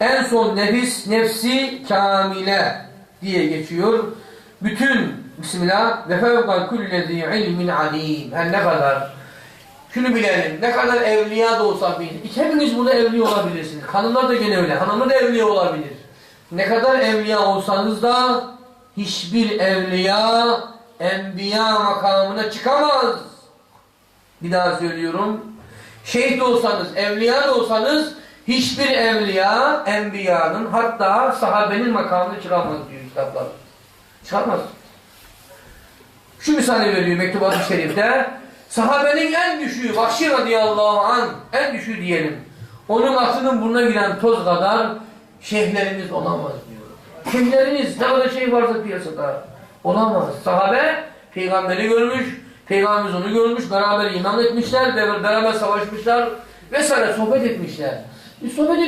En son nefis, nefsi kamile diye geçiyor. Bütün Bismillah ve fevka kullezi ilmin alim. Her ne kadar şunu bilelim. Ne kadar evliya da olsa biz. Hepiniz burada evliya olabilirsiniz. Hanımlar da gene öyle. Hanımlar da evliya olabilir. Ne kadar evliya olsanız da hiçbir evliya enbiya makamına çıkamaz. Bir daha söylüyorum. Şehit olsanız, evliya da olsanız hiçbir evliya, enbiyanın hatta sahabenin makamına çıkamaz diyor kitaplar. Çıkamaz. Şu misali veriyor mektubat-ı şerifte. Sahabenin en düşüğü, Vahşi radıyallahu an en düşüğü diyelim. Onun aklının burnuna giren toz kadar şeyhleriniz olamaz diyor. Şeyhleriniz ne kadar şey varsa piyasada olamaz. Sahabe peygamberi görmüş, peygamberimiz onu görmüş, beraber iman etmişler, beraber savaşmışlar vesaire sohbet etmişler. Bir sohbet